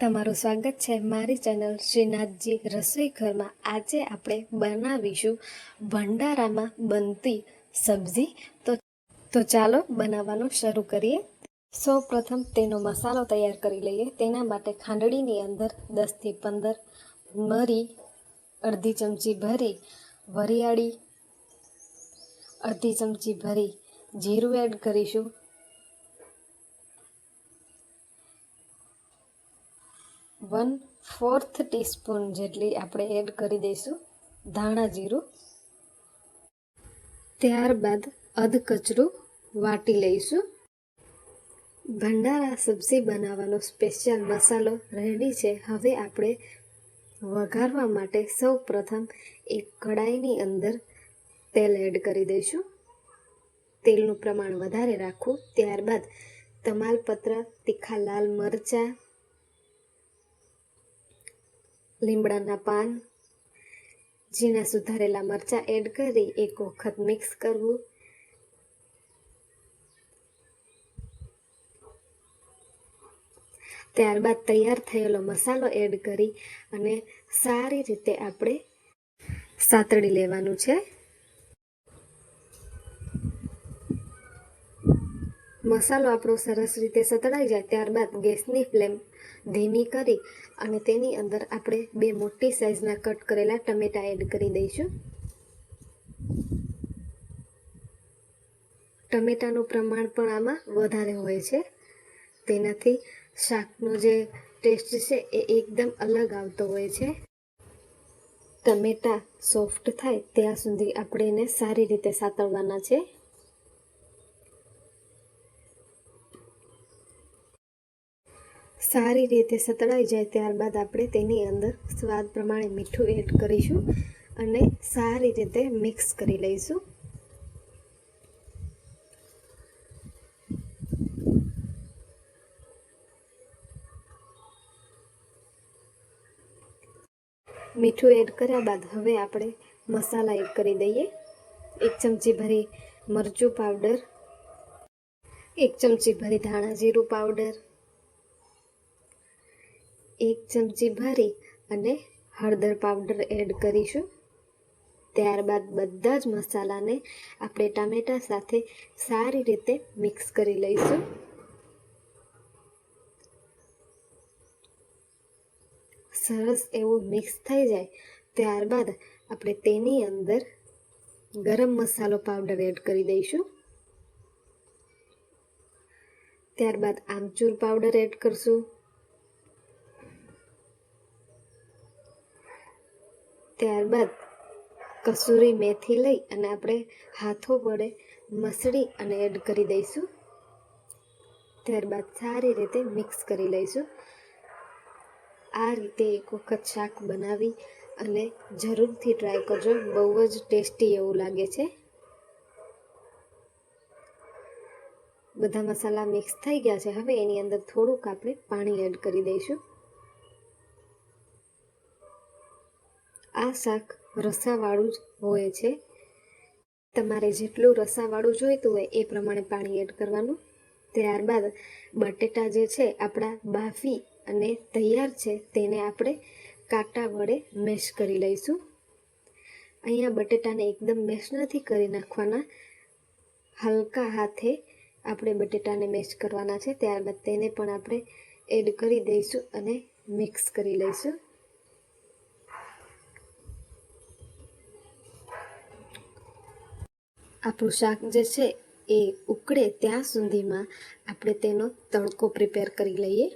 તમારું સ્વાગત છે મારી ચેનલ શ્રીનાથજી રસોઈ ઘરમાં આજે આપણે બનાવીશું ભંડારામાં બનતી સબ્જી. તો તો ચાલો બનાવવાનું શરૂ કરીએ. સૌ પ્રથમ તેનો મસાલો તૈયાર કરી લઈએ. તેના માટે ખાંડણીની અંદર દસથી પંદર મરી, અડધી ચમચી ભરી વરિયાળી, અડધી ચમચી ભરી જીરું એડ કરીશું. વન ફોર્થ ટીસ્પૂન જેટલી આપણે એડ કરી દઈશું ધાણા જીરું. ત્યારબાદ અધ કચરું વાટી લઈશું. ભંડારા સબ્જી બનાવવાનો સ્પેશિયલ મસાલો રેડી છે. હવે આપણે વઘારવા માટે સૌ પ્રથમ એક કડાઈની અંદર તેલ એડ કરી દઈશું. તેલનું પ્રમાણ વધારે રાખવું. ત્યારબાદ તમાલપત્ર, તીખા લાલ મરચાં લીમડાના પાન, ઝીણા સુધારેલા મરચાં એડ કરી એક વખત મિક્સ કરવું. ત્યારબાદ તૈયાર થયેલો મસાલો એડ કરી અને સારી રીતે આપણે સાતળી લેવાનું છે. મસાલો આપણો સરસ રીતે સતળાઈ જાય ત્યારબાદ ગેસની ફ્લેમ ધીમી કરી અને તેની અંદર આપણે બે મોટી સાઈઝના કટ કરેલા ટમેટા એડ કરી દઈશું. ટમેટાનું પ્રમાણ પણ આમાં વધારે હોય છે. તેનાથી શાકનો જે ટેસ્ટ છે એ એકદમ અલગ આવતો હોય છે. ટમેટા સોફ્ટ થાય ત્યાં સુધી આપણે એને સારી રીતે સાતળવાના છે. સારી રીતે સતળાઈ જાય ત્યારબાદ આપણે તેની અંદર સ્વાદ પ્રમાણે મીઠું એડ કરીશું અને સારી રીતે મિક્સ કરી લઈશું. મીઠું એડ કર્યા બાદ હવે આપણે મસાલા એડ કરી દઈએ. એક ચમચી ભરી મરચું પાવડર, એક ચમચી ભરી ધાણા જીરું પાવડર એક ચમચી ભરી અને હળદર પાવડર એડ કરીશું. ત્યારબાદ બધા જ મસાલાને આપણે ટામેટા સાથે સારી રીતે મિક્સ કરી લઈશું. સરસ એવું મિક્સ થઈ જાય ત્યારબાદ આપણે તેની અંદર ગરમ મસાલો પાવડર એડ કરી દઈશું. ત્યારબાદ આમચૂર પાવડર એડ કરશું. ત્યારબાદ કસૂરી મેથી લઈ અને આપણે હાથો વડે મસળી અને એડ કરી દઈશું. ત્યારબાદ સારી રીતે મિક્સ કરી લઈશું. આ રીતે એક વખત શાક બનાવી અને જરૂરથી ટ્રાય કરજો. બહુ જ ટેસ્ટી એવું લાગે છે. બધા મસાલા મિક્સ થઈ ગયા છે. હવે એની અંદર થોડુંક આપણે પાણી એડ કરી દઈશું. આ શાક રસાવાળું જ હોય છે. તમારે જેટલું રસાવાળું જોઈતું હોય એ પ્રમાણે પાણી એડ કરવાનું. ત્યારબાદ બટેટા જે છે, આપણા બાફી અને તૈયાર છે, તેને આપણે કાંટા વડે મેશ કરી લઈશું. અહીંયા બટેટાને એકદમ મેશ નથી કરી નાખવાના. હલકા હાથે આપણે બટેટાને મેશ કરવાના છે. ત્યારબાદ તેને પણ આપણે એડ કરી દઈશું અને મિક્સ કરી લઈશું. આપણું શાક જે છે એ ઉકળે ત્યાં સુધીમાં આપણે તેનો તડકો પ્રિપેર કરી લઈએ.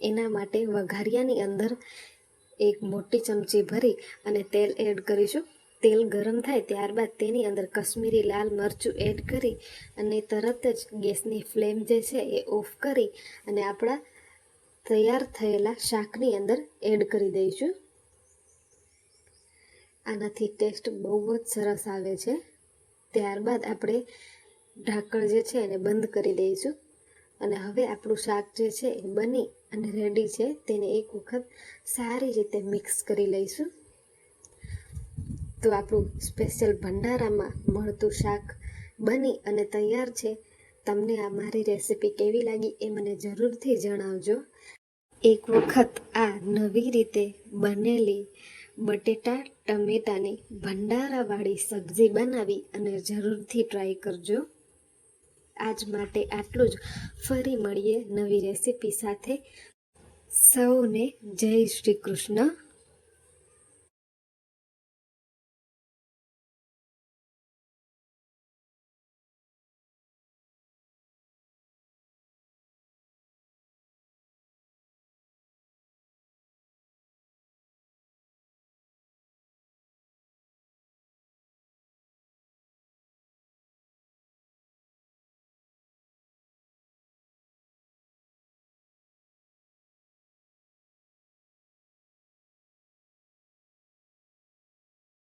એના માટે વઘારિયાની અંદર એક મોટી ચમચી ભરી અને તેલ એડ કરીશું. તેલ ગરમ થાય ત્યારબાદ તેની અંદર કશ્મીરી લાલ મરચું એડ કરી અને તરત જ ગેસની ફ્લેમ જે છે એ ઓફ કરી અને આપણા તૈયાર થયેલા શાકની અંદર એડ કરી દઈશું. આનાથી ટેસ્ટ બહુ જ સરસ આવે છે. ત્યારબાદ આપણે ઢાંકણ જે છે એને બંધ કરી દઈશું. અને હવે આપણું શાક જે છે એ બની અને રેડી છે, તેને એક વખત સારી રીતે મિક્સ કરી લઈશું. તો આપણું સ્પેશિયલ ભંડારામાં મળતું શાક બની અને તૈયાર છે. તમને આ મારી રેસિપી કેવી લાગી એ મને જરૂરથી જણાવજો. એક વખત આ નવી રીતે બનેલી બટેટા, ટમેટાની ભંડારાવાળી સબ્જી બનાવી અને જરૂરથી ટ્રાય કરજો. આજ માટે આટલું જ. ફરી મળીએ નવી રેસીપી સાથે. સૌને જય શ્રી કૃષ્ણ.